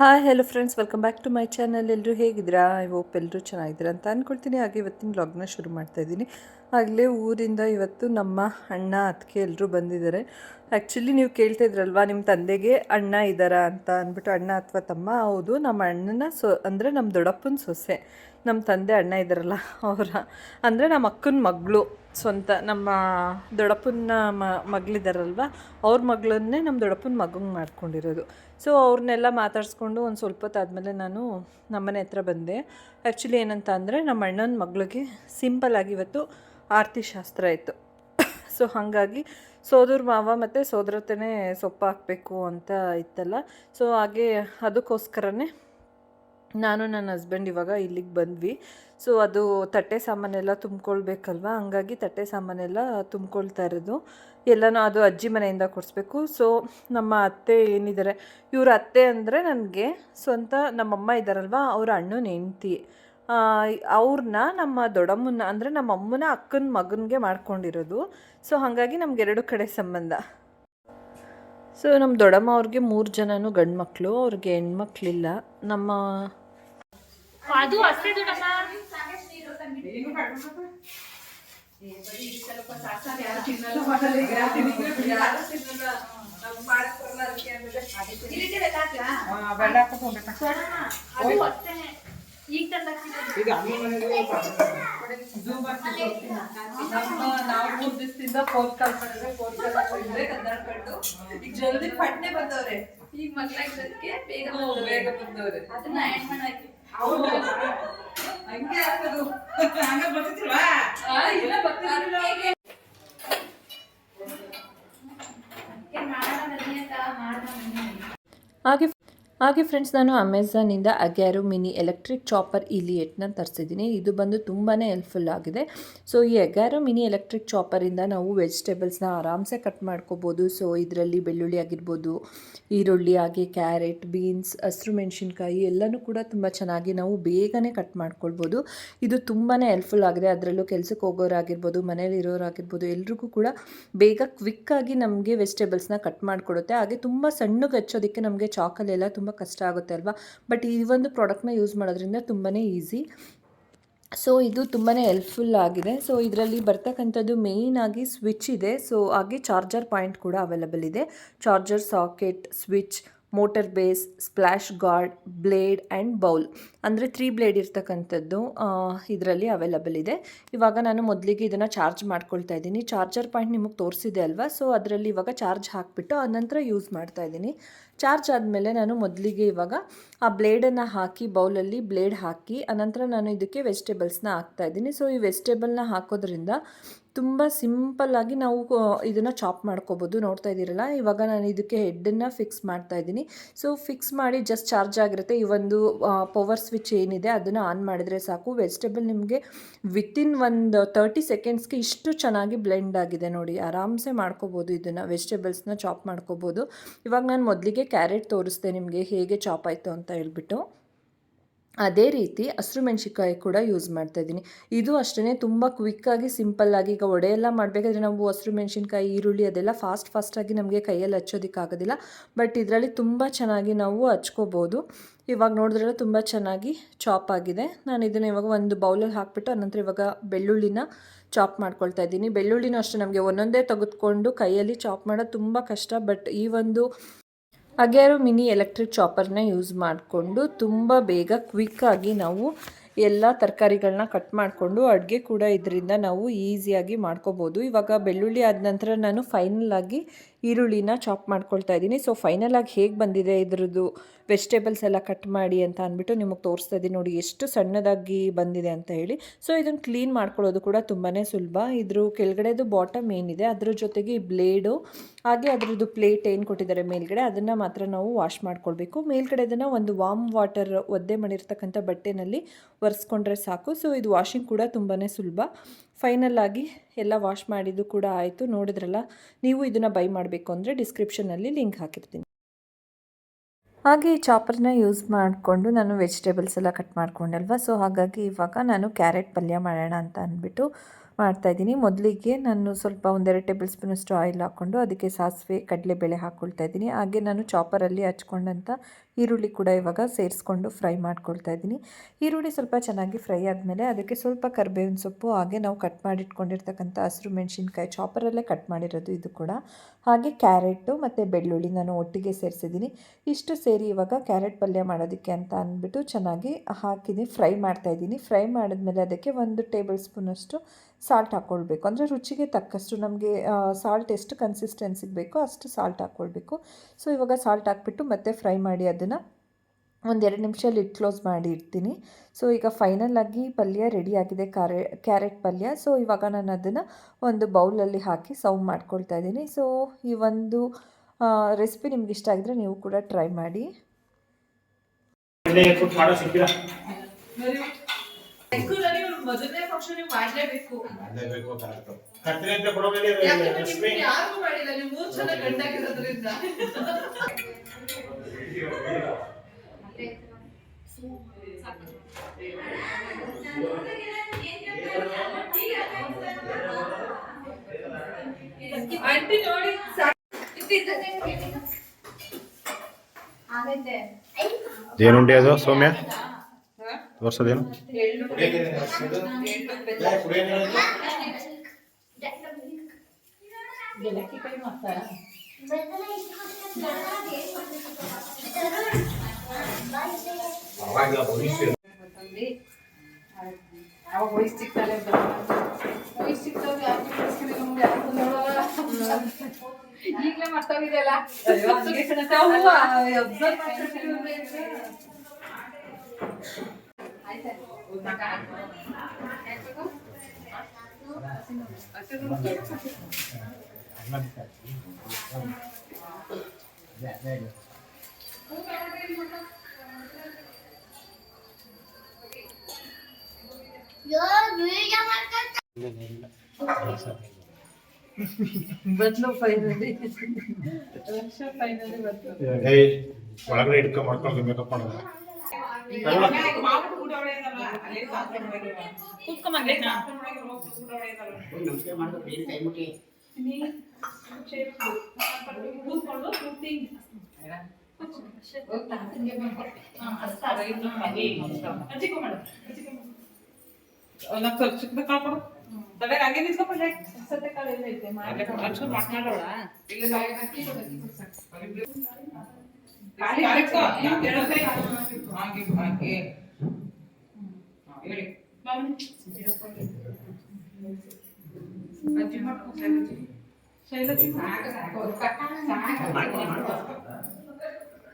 Hi hello friends welcome back to my channel ಎಲ್ಲರೂ ಹೇಗಿದ್ದೀರಾ? I hope ಎಲ್ಲರೂ ಚೆನ್ನಾಗಿದ್ದೀರಾ ಅಂತ ಅಂದ್ಕೊಳ್ತೀನಿ ಹಾಗೆ ಇವತ್ತಿನ ವ್ಲಾಗ್ನ ಶುರು ಮಾಡ್ತಾ ಇದ್ದೀನಿ. ಆಗಲೇ ಊರಿಂದ ಇವತ್ತು ನಮ್ಮ ಅಣ್ಣ ಅದಕ್ಕೆ ಎಲ್ಲರೂ ಬಂದಿದ್ದಾರೆ. ಆ್ಯಕ್ಚುಲಿ ನೀವು ಕೇಳ್ತಾ ಇದ್ರಲ್ವಾ, ನಿಮ್ಮ ತಂದೆಗೆ ಅಣ್ಣ ಇದ್ದಾರಾ ಅಂತ ಅಂದ್ಬಿಟ್ಟು ಅಣ್ಣ ಅಥವಾ ತಮ್ಮ? ಹೌದು, ನಮ್ಮ ಅಣ್ಣನ ಸೊ, ಅಂದರೆ ನಮ್ಮ ದೊಡ್ಡಪ್ಪನ ಸೊಸೆ. ನಮ್ಮ ತಂದೆ ಅಣ್ಣ ಇದ್ದಾರಲ್ಲ ಅವರ. ಅಂದರೆ ನಮ್ಮ ಅಕ್ಕನ ಮಗಳು. ಸ್ವಂತ ನಮ್ಮ ದೊಡ್ಡಪ್ಪನ ಮ ಮಗಳಿದ್ದಾರಲ್ವ ಅವ್ರ ಮಗಳನ್ನೇ ನಮ್ಮ ದೊಡ್ಡಪ್ಪನ ಮಗಂಗೆ ಮಾಡ್ಕೊಂಡಿರೋದು. ಸೊ ಅವ್ರನ್ನೆಲ್ಲ ಮಾತಾಡಿಸ್ಕೊಂಡು ಒಂದು ಸ್ವಲ್ಪ ಹೊತ್ತು ಆದಮೇಲೆ ನಾನು ನಮ್ಮನೆ ಹತ್ರ ಬಂದೆ. ಆ್ಯಕ್ಚುಲಿ ಏನಂತ ಅಂದರೆ ನಮ್ಮ ಅಣ್ಣನ ಮಗಳಿಗೆ ಸಿಂಪಲ್ಲಾಗಿ ಇವತ್ತು ಆರತಿ ಶಾಸ್ತ್ರ ಇತ್ತು ಸೊ ಹಾಗಾಗಿ ಸೋದರ ಮಾವ ಮತ್ತು ಸೋದರತೆನೇ ಸೊಪ್ಪು ಹಾಕಬೇಕು ಅಂತ ಇತ್ತಲ್ಲ. ಸೊ ಹಾಗೆ ಅದಕ್ಕೋಸ್ಕರನೇ ನಾನು ನನ್ನ ಹಸ್ಬೆಂಡ್ ಇವಾಗ ಇಲ್ಲಿಗೆ ಬಂದ್ವಿ. ಸೊ ಅದು ತಟ್ಟೆ ಸಾಮಾನೆಲ್ಲ ತುಂಬ್ಕೊಳ್ಬೇಕಲ್ವ? ಹಂಗಾಗಿ ತಟ್ಟೆ ಸಾಮಾನೆಲ್ಲ ತುಂಬ್ಕೊಳ್ತಾ ಇರೋದು. ಎಲ್ಲನೂ ಅದು ಅಜ್ಜಿ ಮನೆಯಿಂದ ಕೊಡಿಸ್ಬೇಕು. ಸೊ ನಮ್ಮ ಅತ್ತೆ ಏನಿದ್ದಾರೆ ಇವ್ರ ಅತ್ತೆ ಅಂದರೆ ನನಗೆ ಸ್ವಂತ ನಮ್ಮಮ್ಮ ಇದ್ದಾರಲ್ವ ಅವ್ರ ಅಣ್ಣನ ಹೆಂಡ್ತಿ. ಅವ್ರನ್ನ ನಮ್ಮ ದೊಡ್ಡಮ್ಮನ ಅಂದರೆ ನಮ್ಮ ಅಮ್ಮನ ಅಕ್ಕನ ಮಗನಿಗೆ ಮಾಡ್ಕೊಂಡಿರೋದು. ಸೊ ಹಾಗಾಗಿ ನಮ್ಗೆ ಎರಡು ಕಡೆ ಸಂಬಂಧ. ಸೊ ನಮ್ಮ ದೊಡ್ಡಮ್ಮ ಅವ್ರಿಗೆ ಮೂರು ಜನನೂ ಗಂಡು ಮಕ್ಕಳು ಅವ್ರಿಗೆ ಹೆಣ್ಮಕ್ಳಿಲ್ಲ. ನಮ್ಮ ಅದು ಅಷ್ಟೇ ದೊಡ್ಡಮ್ಮ. ಅದು ಅಷ್ಟೇನೆ ಈಗ ತಂದಾಕ್ತಿರೋದು ಫೋರ್ತ್ ಕಾಲ್ ಪಡೆದ್ರೆ ನಮ್ಮ ದಿವಸದಿಂದ ಫೋನ್ ಕಾಲ್ ಮಾಡಿದ್ರೆ ಫೋನ್ ಕಾಲ್ ಹಾಕಿದ್ರೆ ಕನ್ನಡಕೊಂಡು ಈಗ ಜಲ್ದಿ ಪಟ್ನೆ ಬಂದವ್ರೆ. ಈಗ ಮಕ್ಕಳಾಗಿರೋದಕ್ಕೆ ಬೇಗ ಬೇಗ ಬಂದವ್ರೆ. ಅದನ್ನ ಆ್ಯಡ್ ಮಾಡಾಕಿ. ಹಂಗೆ ಆಗ್ತದು. ಹಂಗ ಬರ್ತಿಲ್ವಾ ಇಲ್ಲ ಬನ್ನಿ ಹಾಗೆ ಹಾಗೆ ಫ್ರೆಂಡ್ಸ್ ನಾನು ಅಮೆಝಾನಿಂದ ಅಗ್ಯಾರು ಮಿನಿ ಎಲೆಕ್ಟ್ರಿಕ್ ಚಾಪರ್ ಇಲಿಯೆಟ್ನ ತರಿಸಿದ್ದೀನಿ. ಇದು ಬಂದು ತುಂಬಾ ಹೆಲ್ಪ್ಫುಲ್ ಆಗಿದೆ. ಸೊ ಈ ಅಗ್ಯಾರು ಮಿನಿ ಎಲೆಕ್ಟ್ರಿಕ್ ಚಾಪರಿಂದ ನಾವು ವೆಜಿಟೇಬಲ್ಸ್ನ ಆರಾಮ್ಸೆ ಕಟ್ ಮಾಡ್ಕೋಬೋದು. ಸೊ ಇದರಲ್ಲಿ ಬೆಳ್ಳುಳ್ಳಿ ಆಗಿರ್ಬೋದು, ಈರುಳ್ಳಿ, ಹಾಗೆ ಕ್ಯಾರೆಟ್ ಬೀನ್ಸ್ ಹಸಿರು ಮೆಣಸಿನ್ಕಾಯಿ ಎಲ್ಲನೂ ಕೂಡ ತುಂಬ ಚೆನ್ನಾಗಿ ನಾವು ಬೇಗನೆ ಕಟ್ ಮಾಡ್ಕೊಳ್ಬೋದು. ಇದು ತುಂಬಾ ಹೆಲ್ಪ್ಫುಲ್ ಆಗಿದೆ. ಅದರಲ್ಲೂ ಕೆಲಸಕ್ಕೆ ಹೋಗೋರಾಗಿರ್ಬೋದು, ಮನೇಲಿ ಇರೋರಾಗಿರ್ಬೋದು, ಎಲ್ರಿಗೂ ಕೂಡ ಬೇಗ ಕ್ವಿಕ್ಕಾಗಿ ನಮಗೆ ವೆಜಿಟೇಬಲ್ಸ್ನ ಕಟ್ ಮಾಡಿಕೊಡುತ್ತೆ. ಹಾಗೆ ತುಂಬ ಸಣ್ಣಗೆ ಹಚ್ಚೋದಕ್ಕೆ ನಮಗೆ ಚಾಕಲೆಲ್ಲ ತುಂಬ ಕಷ್ಟ ಆಗುತ್ತೆ ಅಲ್ವಾ? ಬಟ್ ಈ ಒಂದು ಪ್ರಾಡಕ್ಟ್ನ ಯೂಸ್ ಮಾಡೋದ್ರಿಂದ ತುಂಬಾ ಈಸಿ ಸೊ ಇದು ತುಂಬಾ ಹೆಲ್ಪ್ಫುಲ್ ಆಗಿದೆ. ಸೊ ಇದರಲ್ಲಿ ಬರ್ತಕ್ಕಂಥದ್ದು ಆಗಿ ಸ್ವಿಚ್ ಇದೆ. ಸೊ ಹಾಗೆ ಚಾರ್ಜರ್ ಪಾಯಿಂಟ್ ಕೂಡ ಅವೈಲಬಲ್ ಇದೆ. Charger socket switch motor base splash guard blade and bowl ಅಂದರೆ ತ್ರೀ ಬ್ಲೇಡ್ ಇರ್ತಕ್ಕಂಥದ್ದು ಇದರಲ್ಲಿ ಅವೈಲಬಲ್ ಇದೆ. ಇವಾಗ ನಾನು ಮೊದಲಿಗೆ ಇದನ್ನು ಚಾರ್ಜ್ ಮಾಡ್ಕೊಳ್ತಾ ಇದ್ದೀನಿ. ಚಾರ್ಜರ್ ಪಾಯಿಂಟ್ ನಿಮಗೆ ತೋರಿಸಿದೆ ಅಲ್ವಾ? ಸೊ ಅದರಲ್ಲಿ ಇವಾಗ ಚಾರ್ಜ್ ಹಾಕಿಬಿಟ್ಟು ಆನಂತರ ಯೂಸ್ ಮಾಡ್ತಾ ಇದ್ದೀನಿ. ಚಾರ್ಜ್ ಆದಮೇಲೆ ನಾನು ಮೊದಲಿಗೆ ಇವಾಗ ಆ ಬ್ಲೇಡನ್ನು ಹಾಕಿ, ಬೌಲಲ್ಲಿ ಬ್ಲೇಡ್ ಹಾಕಿ ಅನಂತರ ನಾನು ಇದಕ್ಕೆ ವೆಜಿಟೇಬಲ್ಸ್ನ ಹಾಕ್ತಾ ಇದ್ದೀನಿ. ಸೊ, ಈ ವೆಜಿಟೇಬಲ್ನ ಹಾಕೋದ್ರಿಂದ ತುಂಬ ಸಿಂಪಲ್ಲಾಗಿ ನಾವು ಇದನ್ನು ಚಾಪ್ ಮಾಡ್ಕೋಬೋದು. ನೋಡ್ತಾ ಇದ್ದೀರಲ್ಲ, ಇವಾಗ ನಾನು ಇದಕ್ಕೆ ಹೆಡ್ಡನ್ನು ಫಿಕ್ಸ್ ಮಾಡ್ತಾ ಇದ್ದೀನಿ. ಸೊ ಫಿಕ್ಸ್ ಮಾಡಿ ಜಸ್ಟ್ ಚಾರ್ಜ್ ಆಗಿರುತ್ತೆ. ಈ ಒಂದು ಪವರ್ ಸ್ವಿಚ್ ಏನಿದೆ ಅದನ್ನು ಆನ್ ಮಾಡಿದರೆ ಸಾಕು. ವೆಜಿಟೇಬಲ್ ನಿಮಗೆ ವಿತಿನ್ ಒಂದು ತರ್ಟಿ ಸೆಕೆಂಡ್ಸ್ಗೆ ಇಷ್ಟು ಚೆನ್ನಾಗಿ ಬ್ಲೆಂಡ್ ಆಗಿದೆ ನೋಡಿ. ಆರಾಮ್ಸೆ ಮಾಡ್ಕೋಬೋದು ಇದನ್ನು. ವೆಜಿಟೇಬಲ್ಸ್ನ ಚಾಪ್ ಮಾಡ್ಕೋಬೋದು. ಇವಾಗ ನಾನು ಮೊದಲಿಗೆ ಕ್ಯಾರೆಟ್ ತೋರಿಸ್ದೆ ನಿಮಗೆ ಹೇಗೆ ಚಾಪ್ ಆಯಿತು ಅಂತ ಹೇಳ್ಬಿಟ್ಟು. ಅದೇ ರೀತಿ ಹಸಿರು ಮೆಣಸಿನ್ಕಾಯಿ ಕೂಡ ಯೂಸ್ ಮಾಡ್ತಾ ಇದ್ದೀನಿ. ಇದು ಅಷ್ಟೇ ತುಂಬ ಕ್ವಿಕ್ಕಾಗಿ ಸಿಂಪಲ್ಲಾಗಿ ಈಗ ಒಡೆ ಎಲ್ಲ ಮಾಡಬೇಕಾದ್ರೆ ನಾವು ಹಸಿರು ಮೆಣಸಿನ್ಕಾಯಿ, ಈರುಳ್ಳಿ ಅದೆಲ್ಲ ಫಾಸ್ಟ್ ಫಾಸ್ಟಾಗಿ ನಮಗೆ ಕೈಯಲ್ಲಿ ಹಚ್ಚೋದಕ್ಕಾಗೋದಿಲ್ಲ ಬಟ್ ಇದರಲ್ಲಿ ತುಂಬ ಚೆನ್ನಾಗಿ ನಾವು ಹಚ್ಕೋಬೋದು. ಇವಾಗ ನೋಡಿದ್ರೆಲ್ಲ ತುಂಬ ಚೆನ್ನಾಗಿ ಚಾಪ್ ಆಗಿದೆ. ನಾನು ಇದನ್ನು ಇವಾಗ ಒಂದು ಬೌಲಲ್ಲಿ ಹಾಕ್ಬಿಟ್ಟು ಅನಂತರ ಇವಾಗ ಬೆಳ್ಳುಳ್ಳಿನ ಚಾಪ್ ಮಾಡ್ಕೊಳ್ತಾ ಇದ್ದೀನಿ. ಬೆಳ್ಳುಳ್ಳಿನೂ ಅಷ್ಟೇ ನಮಗೆ ಒಂದೊಂದೇ ತೆಗೆದುಕೊಂಡು ಕೈಯಲ್ಲಿ ಚಾಪ್ ಮಾಡೋದು ತುಂಬ ಕಷ್ಟ. ಬಟ್ ಈ ಒಂದು ಅಗ್ಯಾರು ಮಿನಿ ಎಲೆಕ್ಟ್ರಿಕ್ ಚಾಪರ್ನ ಯೂಸ್ ಮಾಡಿಕೊಂಡು ತುಂಬ ಬೇಗ ಕ್ವಿಕ್ಕಾಗಿ ನಾವು ಎಲ್ಲ ತರಕಾರಿಗಳನ್ನ ಕಟ್ ಮಾಡಿಕೊಂಡು ಅಡುಗೆ ಕೂಡ ಇದರಿಂದ ನಾವು ಈಸಿಯಾಗಿ ಮಾಡ್ಕೋಬೋದು. ಇವಾಗ ಬೆಳ್ಳುಳ್ಳಿ ಆದ ನಂತರ ನಾನು ಫೈನಲ್ ಆಗಿ ಈರುಳ್ಳಿನ ಚಾಪ್ ಮಾಡ್ಕೊಳ್ತಾ ಇದ್ದೀನಿ. ಸೊ ಫೈನಲಾಗಿ ಹೇಗೆ ಬಂದಿದೆ ಇದ್ರದ್ದು ವೆಜಿಟೇಬಲ್ಸ್ ಎಲ್ಲ ಕಟ್ ಮಾಡಿ ಅಂತ ಅಂದ್ಬಿಟ್ಟು ನಿಮಗೆ ತೋರಿಸ್ತಾ ಇದ್ದೀನಿ ನೋಡಿ ಎಷ್ಟು ಸಣ್ಣದಾಗಿ ಬಂದಿದೆ ಅಂತ ಹೇಳಿ. ಸೊ ಇದನ್ನು ಕ್ಲೀನ್ ಮಾಡ್ಕೊಳ್ಳೋದು ಕೂಡ ತುಂಬಾ ಸುಲಭ. ಇದ್ರ ಕೆಳಗಡೆದು ಬಾಟಮ್ ಏನಿದೆ, ಅದ್ರ ಜೊತೆಗೆ ಈ ಬ್ಲೇಡು ಹಾಗೆ ಅದರದ್ದು ಪ್ಲೇಟ್ ಏನು ಕೊಟ್ಟಿದ್ದಾರೆ ಮೇಲ್ಗಡೆ, ಅದನ್ನು ಮಾತ್ರ ನಾವು ವಾಶ್ ಮಾಡ್ಕೊಳ್ಬೇಕು. ಮೇಲ್ಗಡೆ ಅದನ್ನು ಒಂದು ವಾಮ್ ವಾಟರ್ ಒದ್ದೆ ಮಾಡಿರ್ತಕ್ಕಂಥ ಬಟ್ಟೆನಲ್ಲಿ ಒರೆಸ್ಕೊಂಡ್ರೆ ಸಾಕು. ಸೊ ಇದು ವಾಷಿಂಗ್ ಕೂಡ ತುಂಬಾ ಸುಲಭ. ಫೈನಲ್ ಆಗಿ ಎಲ್ಲ ವಾಶ್ ಮಾಡಿದ್ದು ಕೂಡ ಆಯಿತು, ನೋಡಿದ್ರಲ್ಲ? ನೀವು ಇದನ್ನು ಬೈ ಮಾಡಬೇಕು ಅಂದರೆ ಡಿಸ್ಕ್ರಿಪ್ಷನಲ್ಲಿ ಲಿಂಕ್ ಹಾಕಿರ್ತೀನಿ. ಹಾಗೆ ಈ ಚಾಪರ್ನ ಯೂಸ್ ಮಾಡಿಕೊಂಡು ನಾನು ವೆಜಿಟೇಬಲ್ಸ್ ಎಲ್ಲ ಕಟ್ ಮಾಡ್ಕೊಂಡಲ್ವ? ಸೊ, ಹಾಗಾಗಿ ಇವಾಗ ನಾನು ಕ್ಯಾರೆಟ್ ಪಲ್ಯ ಮಾಡೋಣ ಅಂತ ಅಂದ್ಬಿಟ್ಟು ಮಾಡ್ತಾಯಿದ್ದೀನಿ ಮೊದಲಿಗೆ ನಾನು ಸ್ವಲ್ಪ ಒಂದೆರಡು ಟೇಬಲ್ ಸ್ಪೂನಷ್ಟು ಆಯಿಲ್ ಹಾಕ್ಕೊಂಡು ಅದಕ್ಕೆ ಸಾಸಿವೆ, ಕಡಲೆಬೇಳೆ ಹಾಕ್ಕೊಳ್ತಾ ಇದ್ದೀನಿ. ಹಾಗೆ ನಾನು ಚಾಪರಲ್ಲಿ ಹಚ್ಕೊಂಡಂಥ ಈರುಳ್ಳಿ ಕೂಡ ಇವಾಗ ಸೇರಿಸ್ಕೊಂಡು ಫ್ರೈ ಮಾಡ್ಕೊಳ್ತಾ ಇದ್ದೀನಿ. ಈರುಳ್ಳಿ ಸ್ವಲ್ಪ ಚೆನ್ನಾಗಿ ಫ್ರೈ ಆದಮೇಲೆ ಅದಕ್ಕೆ ಸ್ವಲ್ಪ ಕರ್ಬೇವಿನ ಸೊಪ್ಪು, ಹಾಗೆ ನಾವು ಕಟ್ ಮಾಡಿಟ್ಕೊಂಡಿರ್ತಕ್ಕಂಥ ಹಸಿರು ಮೆಣಸಿನ್ಕಾಯಿ ಚಾಪರಲ್ಲೇ ಕಟ್ ಮಾಡಿರೋದು ಇದು ಕೂಡ. ಹಾಗೆ ಕ್ಯಾರೆಟು ಮತ್ತು ಬೆಳ್ಳುಳ್ಳಿ ನಾನು ಒಟ್ಟಿಗೆ ಸೇರಿಸಿದ್ದೀನಿ. ಇಷ್ಟು ಸೇರಿ ಇವಾಗ ಕ್ಯಾರೆಟ್ ಪಲ್ಯ ಮಾಡೋದಕ್ಕೆ ಅಂತ ಅಂದ್ಬಿಟ್ಟು ಚೆನ್ನಾಗಿ ಹಾಕಿದ್ದೀನಿ ಫ್ರೈ ಮಾಡ್ತಾ ಇದ್ದೀನಿ. ಫ್ರೈ ಮಾಡಿದ್ಮೇಲೆ ಅದಕ್ಕೆ ಒಂದು ಟೇಬಲ್ ಸ್ಪೂನಷ್ಟು ಸಾಲ್ಟ್ ಹಾಕ್ಕೊಳ್ಬೇಕು ಅಂದರೆ ರುಚಿಗೆ ತಕ್ಕಷ್ಟು ನಮಗೆ ಸಾಲ್ಟ್ ಎಷ್ಟು ಕನ್ಸಿಸ್ಟೆನ್ಸಿಗೆ ಬೇಕೋ ಅಷ್ಟು ಸಾಲ್ಟ್ ಹಾಕ್ಕೊಳ್ಬೇಕು ಸೊ ಇವಾಗ ಸಾಲ್ಟ್ ಹಾಕ್ಬಿಟ್ಟು ಮತ್ತೆ ಫ್ರೈ ಮಾಡಿ ಅದನ್ನು ಒಂದೆರಡು ನಿಮಿಷ ಇಟ್ಟು ಕ್ಲೋಸ್ ಮಾಡಿ ಇಡ್ತೀನಿ. ಸೊ ಈಗ ಫೈನಲ್ ಆಗಿ ಪಲ್ಯ ರೆಡಿ ಆಗಿದೆ. ಕ್ಯಾರೆ ಕ್ಯಾರೆಟ್ ಪಲ್ಯ. ಸೊ ಇವಾಗ ನಾನು ಅದನ್ನು ಒಂದು ಬೌಲಲ್ಲಿ ಹಾಕಿ ಸರ್ವ್ ಮಾಡ್ಕೊಳ್ತಾ ಇದ್ದೀನಿ. ಸೊ ಈ ಒಂದು ರೆಸಿಪಿ ನಿಮ್ಗೆ ಇಷ್ಟ ಆಗಿದ್ರೆ ನೀವು ಕೂಡ ಟ್ರೈ ಮಾಡಿ. ಆಂಟಿ ನೋಡಿ ಏನುಂಡೆ ಅದು ಸೌಮ್ಯ? ತೋರ್ಸೋದೇನು? ಅವಾಗ ವಯಸ್ಸು ಸಿಗ್ತಾರೆ ವಯಸ್ಸು ಕಳಿಸ್ತಾರೆ ನಮ್ಗೆ ಯಾರು ನೋಡಲ್ಲ ಈಗಲೇ ಮರ್ತೋಗಿದೆಯಲ್ಲ? ಬದಲು ಫೈನಲಿ ವರ್ಷ ಫೈನಲಿ ಬಂತು ಏಯ್ ಒಳಗಡೆ ಇಟ್ಕೊಂಡ್ ಮಾಡ್ಕೊಂಡು ಮೇಕಪ್ ಮಾಡೋದು ಕಾಳು ಕೊಡು ತಲೆಗೆ ಹಾಗೆ ನಿಂತ್ಕೊಂಡ್ಬಿಡ್ಲೆ ಸತ್ತೆ ಕಾಳು ಎಲ್ಲ ಐತೆ ಮಾಡಿ ಅಷ್ಟು ಮಾತನಾಡೋಣ ಇಲ್ಲ ಹಾಕಿ ಕಾಲಿ ಹಾಕೋ ಯಾಕೆ ಹೇಳೋದೇ ಹಾಗೆ ಹಾಗೆ ಹಾ, ಹೇಳಿ ಅಜ್ಜಿ ಮಾಡ್ಕೊ ಶೈಲಜಿ ಶೈಲಜಿ ಸಾಕು ಸಾಕು ಸಾಕು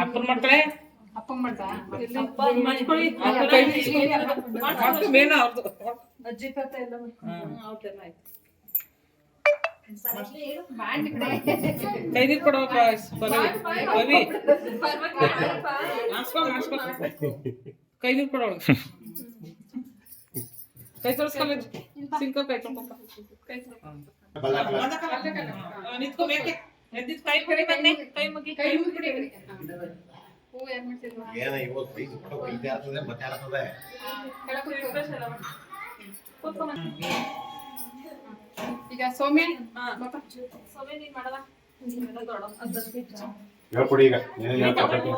ಅಪ್ಪನ್ ಮಾಡ್ತಾರೆ ಅಪ್ಪಂಗ್ ಮಾಡ್ತಾ. ಅಜ್ಜಿ ತಾತ ಎಲ್ಲ ಕೈ ನೀರು ಕೊಡೋ ಪಲ್ಲವಿ ಬಲಿ ಮಾಡಿಸ್ಕೊ ಮಾಡಿಸ್ಕೊ ಕೈ ನೀರು ಕೊಡೋ ಕೈ ತೊಳ್ಸ್ಕೊಳ್ಳಿ ಸಿಂಕ ಕೈ ತೊಳ್ಕೊಪ್ಪ. ಕೈ ತೊಳ್ಕೊ. ಆ, ನಿಂತ್ಕೊ ಬೇಕೆ ಎದ್ದಿದ್ ಕೈ ಕಡೆ ಬನ್ನಿ ಕೈ ಮುಗಿ ಕೈ ಮುಗ್ಬಿಡಿ ಹೂ ಏನ್ ಮಾಡ್ತಿದ್ವಾ ಏನ ಇವತ್ತು ಇದು ಕೊಟ್ಟು ಇದು ಆಗ್ತದೆ ಮತ್ತೆ ಆಗ್ತದೆ? ಈಗ ಸೌಮ್ಯ ಹೇಳ್ಕೊಡಿ ಈಗ. ಏನೇನು ಹೇಳ್ಕೊಡ್ಬೇಕು?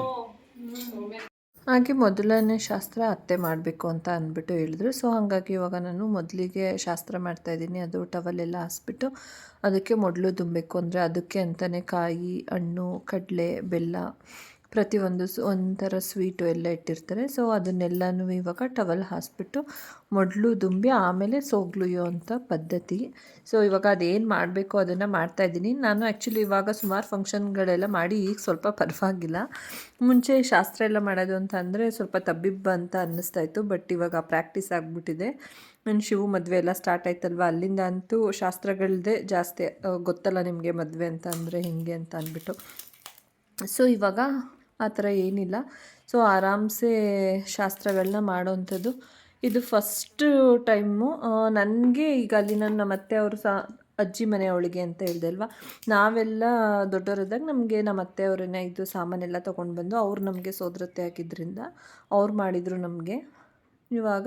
ಹಾಗೆ ಮೊದಲನೇ ಶಾಸ್ತ್ರ ಅತ್ತೆ ಮಾಡಬೇಕು ಅಂತ ಅಂದ್ಬಿಟ್ಟು ಹೇಳಿದ್ರು. ಸೊ ಹಾಗಾಗಿ ಇವಾಗ ನಾನು ಮೊದಲಿಗೆ ಶಾಸ್ತ್ರ ಮಾಡ್ತಾ ಇದ್ದೀನಿ. ಅದು ಟವಲೆಲ್ಲ ಹಾಸ್ಬಿಟ್ಟು ಅದಕ್ಕೆ ಮೊದಲು ತುಂಬಬೇಕು ಅಂದರೆ ಅದಕ್ಕೆ ಅಂತಲೇ ಕಾಯಿ, ಹಣ್ಣು, ಕಡಲೆ, ಬೆಲ್ಲ ಪ್ರತಿಯೊಂದು ಒಂಥರ ಸ್ವೀಟು ಎಲ್ಲ ಇಟ್ಟಿರ್ತಾರೆ. ಸೊ ಅದನ್ನೆಲ್ಲನೂ ಇವಾಗ ಟವಲ್ ಹಾಸ್ಬಿಟ್ಟು ಮೊದಲು ದುಂಬಿ ಆಮೇಲೆ ಸೋಗ್ಲುಯೋ ಅಂತ ಪದ್ಧತಿ. ಸೊ ಇವಾಗ ಅದೇನು ಮಾಡಬೇಕು ಅದನ್ನು ಮಾಡ್ತಾಯಿದ್ದೀನಿ ನಾನು ಆ್ಯಕ್ಚುಲಿ ಇವಾಗ ಸುಮಾರು ಫಂಕ್ಷನ್ಗಳೆಲ್ಲ ಮಾಡಿ ಈಗ ಸ್ವಲ್ಪ ಪರವಾಗಿಲ್ಲ. ಮುಂಚೆ ಶಾಸ್ತ್ರ ಎಲ್ಲ ಮಾಡೋದು ಅಂತ ಅಂದರೆ ಸ್ವಲ್ಪ ತಬ್ಬಿಬ್ಬ ಅಂತ ಅನ್ನಿಸ್ತಾ ಇತ್ತು ಬಟ್ ಇವಾಗ ಪ್ರಾಕ್ಟೀಸ್ ಆಗಿಬಿಟ್ಟಿದೆ. ನನ್ನ ಶಿವು ಮದುವೆ ಎಲ್ಲ ಸ್ಟಾರ್ಟ್ ಆಯ್ತಲ್ವ? ಅಲ್ಲಿಂದ ಅಂತೂ ಶಾಸ್ತ್ರಗಳದೇ ಜಾಸ್ತಿ ಗೊತ್ತಲ್ಲ ನಿಮಗೆ ಮದುವೆ ಅಂತ ಅಂದರೆ ಹೇಗೆ ಅಂತ ಅಂದ್ಬಿಟ್ಟು. ಸೊ ಇವಾಗ ಆ ಥರ ಏನಿಲ್ಲ. ಸೊ, ಆರಾಮ್ಸೆ ಶಾಸ್ತ್ರಗಳನ್ನ ಮಾಡೋವಂಥದ್ದು ಇದು ಫಸ್ಟ್ ಟೈಮು. ನನಗೆ ಈಗ ಅಲ್ಲಿ ನನ್ನ ಮತ್ತೆ ಅವರು ಸಹ ಅಜ್ಜಿ ಮನೆಯವಳಿಗೆ ಅಂತ ಹೇಳಿದೆ ಅಲ್ವಾ ನಾವೆಲ್ಲ ದೊಡ್ಡವರಿದ್ದಾಗ ನಮಗೆ ನಮ್ಮ ಅತ್ತೆಯವರನ್ನೇ ಇದು ಸಾಮಾನೆಲ್ಲ ತೊಗೊಂಡು ಬಂದು ಅವ್ರು ನಮಗೆ ಸೋದರತ್ತೆ ಹಾಕಿದ್ರಿಂದ ಅವ್ರು ಮಾಡಿದರು ನಮಗೆ. ಇವಾಗ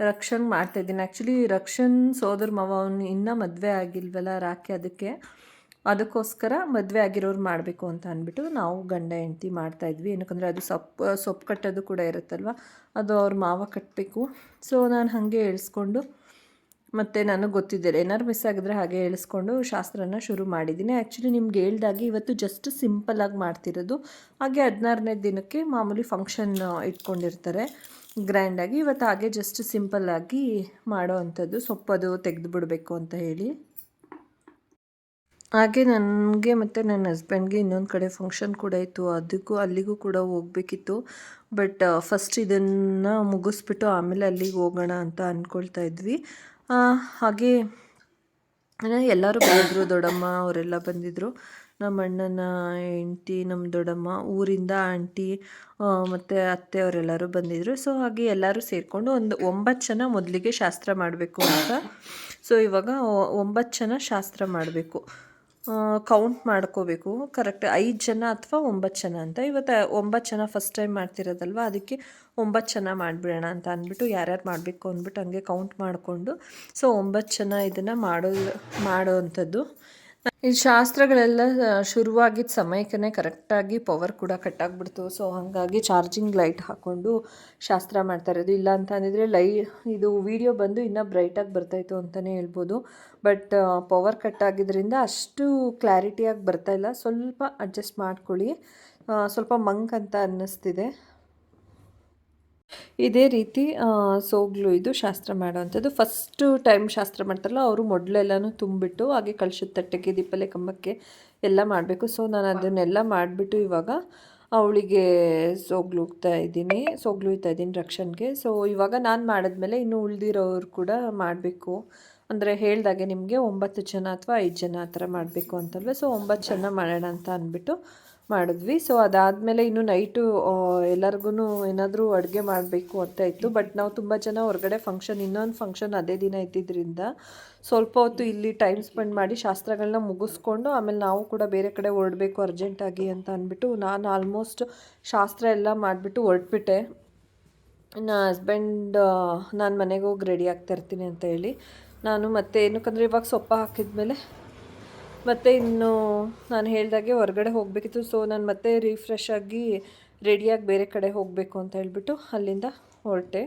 ರಕ್ಷನ್ ಮಾಡ್ತಾಯಿದ್ದೀನಿ ಆ್ಯಕ್ಚುಲಿ ರಕ್ಷನ್ ಸೋದರ ಮಾವ ಅವನು ಇನ್ನೂ ಮದುವೆ ಆಗಿಲ್ವಲ್ಲ ರಾಖಿ ಅದಕ್ಕೆ. ಅದಕ್ಕೋಸ್ಕರ ಮದುವೆ ಆಗಿರೋರು ಮಾಡಬೇಕು ಅಂತ ಅಂದ್ಬಿಟ್ಟು ನಾವು ಗಂಡ ಹೆಂಡ್ತಿ ಮಾಡ್ತಾಯಿದ್ವಿ ಏನಕ್ಕಂದರೆ ಅದು ಸೊಪ್ಪು ಸೊಪ್ಪು ಕಟ್ಟೋದು ಕೂಡ ಇರುತ್ತಲ್ವ? ಅದು ಅವ್ರ ಮಾವ ಕಟ್ಟಬೇಕು ಸೊ ನಾನು ಹಾಗೆ ಹೇಳಿಸ್ಕೊಂಡು ಮತ್ತು ನನಗೆ ಗೊತ್ತಿದ್ದೆ ಏನಾರು ಮಿಸ್ ಆಗಿದ್ರೆ ಹಾಗೆ ಹೇಳಿಸ್ಕೊಂಡು ಶಾಸ್ತ್ರನ ಶುರು ಮಾಡಿದ್ದೀನಿ. ಆ್ಯಕ್ಚುಲಿ ನಿಮ್ಗೆ ಹೇಳ್ದಾಗೆ ಇವತ್ತು ಜಸ್ಟ್ ಸಿಂಪಲ್ಲಾಗಿ ಮಾಡ್ತಿರೋದು. ಹಾಗೆ ಹದಿನಾರನೇ ದಿನಕ್ಕೆ ಮಾಮೂಲಿ ಫಂಕ್ಷನ್ ಇಟ್ಕೊಂಡಿರ್ತಾರೆ. ಗ್ರ್ಯಾಂಡಾಗಿ ಇವತ್ತು ಹಾಗೆ ಜಸ್ಟ್ ಸಿಂಪಲ್ಲಾಗಿ ಮಾಡೋ ಅಂಥದ್ದು. ಸೊಪ್ಪದು ತೆಗೆದು ಬಿಡಬೇಕು ಅಂತ ಹೇಳಿ. ಹಾಗೆ ನನಗೆ ಮತ್ತು ನನ್ನ ಹಸ್ಬೆಂಡ್ಗೆ ಇನ್ನೊಂದು ಕಡೆ ಫಂಕ್ಷನ್ ಕೂಡ ಇತ್ತು. ಅದಕ್ಕೂ ಅಲ್ಲಿಗೂ ಕೂಡ ಹೋಗಬೇಕಿತ್ತು. ಬಟ್ ಫಸ್ಟ್ ಇದನ್ನು ಮುಗಿಸ್ಬಿಟ್ಟು ಆಮೇಲೆ ಅಲ್ಲಿಗೆ ಹೋಗೋಣ ಅಂತ ಅಂದ್ಕೊಳ್ತಾ ಇದ್ವಿ. ಹಾಗೆ ಎಲ್ಲರೂ ಬಂದಿದ್ರು. ದೊಡ್ಡಮ್ಮ ಅವರೆಲ್ಲ ಬಂದಿದ್ದರು ನಮ್ಮ ಅಣ್ಣನ ಹೆಂಡ್ತಿ, ನಮ್ಮ ದೊಡ್ಡಮ್ಮ, ಊರಿಂದ ಆಂಟಿ ಮತ್ತು ಅತ್ತೆ ಅವರೆಲ್ಲರೂ ಬಂದಿದ್ದರು ಸೊ ಹಾಗೆ ಎಲ್ಲರೂ ಸೇರಿಕೊಂಡು ಒಂದು ಒಂಬತ್ತು ಜನ ಮೊದಲಿಗೆ ಶಾಸ್ತ್ರ ಮಾಡಬೇಕು ಅಂತ. ಸೊ ಇವಾಗ ಒಂಬತ್ತು ಜನ ಶಾಸ್ತ್ರ ಮಾಡಬೇಕು. ಕೌಂಟ್ ಮಾಡ್ಕೋಬೇಕು. ಕರೆಕ್ಟ್ ಐದು ಜನ ಅಥವಾ ಒಂಬತ್ತು ಜನ ಅಂತ. ಇವತ್ತು ಒಂಬತ್ತು ಜನ ಫಸ್ಟ್ ಟೈಮ್ ಮಾಡ್ತಿರೋದಲ್ವ? ಅದಕ್ಕೆ ಒಂಬತ್ತು ಜನ ಮಾಡಿಬಿಡೋಣ ಅಂತ ಅಂದ್ಬಿಟ್ಟು ಯಾರ್ಯಾರು ಮಾಡಬೇಕು ಅಂದ್ಬಿಟ್ಟು ಹಂಗೆ ಕೌಂಟ್ ಮಾಡಿಕೊಂಡು. ಸೊ ಒಂಬತ್ತು ಜನ ಇದನ್ನು ಮಾಡೋ ಮಾಡೋ ಅಂಥದ್ದು. ಈ ಶಾಸ್ತ್ರಗಳೆಲ್ಲ ಶುರುವಾಗಿದ್ದ ಸಮಯಕ್ಕೆ ಕರೆಕ್ಟಾಗಿ ಪವರ್ ಕೂಡ ಕಟ್ಟಾಗ್ಬಿಡ್ತು ಸೊ ಹಾಗಾಗಿ ಚಾರ್ಜಿಂಗ್ ಲೈಟ್ ಹಾಕ್ಕೊಂಡು ಶಾಸ್ತ್ರ ಮಾಡ್ತಾ ಇರೋದು. ಇಲ್ಲ ಅಂತ ಅಂದಿದ್ರೆ ಲೈ, ಇದು ವಿಡಿಯೋ ಬಂದು ಇನ್ನೂ ಬ್ರೈಟಾಗಿ ಬರ್ತಾಯಿತ್ತು ಅಂತಲೇ ಹೇಳ್ಬೋದು. ಬಟ್ ಪವರ್ ಕಟ್ ಆಗಿದ್ದರಿಂದ ಅಷ್ಟು ಕ್ಲಾರಿಟಿಯಾಗಿ ಬರ್ತಾಯಿಲ್ಲ ಸ್ವಲ್ಪ ಅಡ್ಜಸ್ಟ್ ಮಾಡ್ಕೊಳ್ಳಿ. ಸ್ವಲ್ಪ ಮಂಕ್ ಅಂತ ಅನ್ನಿಸ್ತಿದೆ. ಇದೇ ರೀತಿ ಸೋಗ್ಲು ಇದು ಶಾಸ್ತ್ರ ಮಾಡೋವಂಥದ್ದು. ಫಸ್ಟ್ ಟೈಮ್ ಶಾಸ್ತ್ರ ಮಾಡ್ತಾರಲ್ಲ, ಅವರು ಮೊದಲೆಲ್ಲನೂ ತುಂಬಿಟ್ಟು ಹಾಗೆ ಕಳಿಸಿದ ತಟ್ಟೆಗೆ, ದೀಪಲೆ ಕಂಬಕ್ಕೆ ಎಲ್ಲ ಮಾಡಬೇಕು. ಸೊ, ನಾನು ಅದನ್ನೆಲ್ಲ ಮಾಡಿಬಿಟ್ಟು ಇವಾಗ ಅವಳಿಗೆ ಸೋಗ್ಲು ಹೋಗ್ತಾ ಇದ್ದೀನಿ, ಸೋಗ್ಲು ಹೋಗ್ತಾ ಇದ್ದೀನಿ ರಕ್ಷನ್ಗೆ. ಸೊ, ಇವಾಗ ನಾನು ಮಾಡಿದ್ಮೇಲೆ ಇನ್ನು ಉಳಿದಿರೋರು ಕೂಡ ಮಾಡಬೇಕು. ಅಂದರೆ ಹೇಳ್ದಾಗೆ ನಿಮಗೆ ಒಂಬತ್ತು ಜನ ಅಥವಾ ಐದು ಜನ ಆ ಥರ ಮಾಡಬೇಕು ಅಂತಲ್ವೇ. ಸೊ, ಒಂಬತ್ತು ಜನ ಮಾಡೋಣ ಅಂತ ಅಂದ್ಬಿಟ್ಟು ಮಾಡಿದ್ವಿ. ಸೊ ಅದಾದಮೇಲೆ ಇನ್ನು ನೈಟು ಎಲ್ಲರಿಗೂ ಏನಾದರೂ ಅಡುಗೆ ಮಾಡಬೇಕು ಅಂತ ಇತ್ತು. ಬಟ್ ನಾವು ತುಂಬ ಜನ ಹೊರಗಡೆ ಫಂಕ್ಷನ್ ಇನ್ನೊಂದು ಫಂಕ್ಷನ್ ಅದೇ ದಿನ ಇದ್ದಿದ್ದರಿಂದ ಸ್ವಲ್ಪ ಹೊತ್ತು ಇಲ್ಲಿ ಟೈಮ್ ಸ್ಪೆಂಡ್ ಮಾಡಿ ಶಾಸ್ತ್ರಗಳನ್ನ ಮುಗಿಸ್ಕೊಂಡು ಆಮೇಲೆ ನಾವು ಕೂಡ ಬೇರೆ ಕಡೆ ಹೊರಡಬೇಕು ಅರ್ಜೆಂಟಾಗಿ ಅಂತ ಅಂದ್ಬಿಟ್ಟು ನಾನು ಆಲ್ಮೋಸ್ಟ್ ಶಾಸ್ತ್ರ ಎಲ್ಲ ಮಾಡಿಬಿಟ್ಟು ಹೊರಟ್ಬಿಟ್ಟೆ. ನನ್ನ ಹಸ್ಬೆಂಡ್ ನಾನು ಮನೆಗೆ ಹೋಗಿ ರೆಡಿ ಆಗ್ತಾ ಇರ್ತೀನಿ ಅಂತ ಹೇಳಿ. ನಾನು ಮತ್ತೆ ಏನಕ್ಕಂದರೆ ಇವಾಗ ಸೊಪ್ಪ ಹಾಕಿದ್ಮೇಲೆ ಮತ್ತು ಇನ್ನು ನಾನು ಹೇಳಿದಾಗೆ ಹೊರಗಡೆ ಹೋಗಬೇಕಿತ್ತು. ಸೊ ನಾನು ಮತ್ತೆ ರಿಫ್ರೆಶ್ ಆಗಿ ರೆಡಿಯಾಗಿ ಬೇರೆ ಕಡೆ ಹೋಗಬೇಕು ಅಂತ ಹೇಳ್ಬಿಟ್ಟು ಅಲ್ಲಿಂದ ಹೊರಟೆ.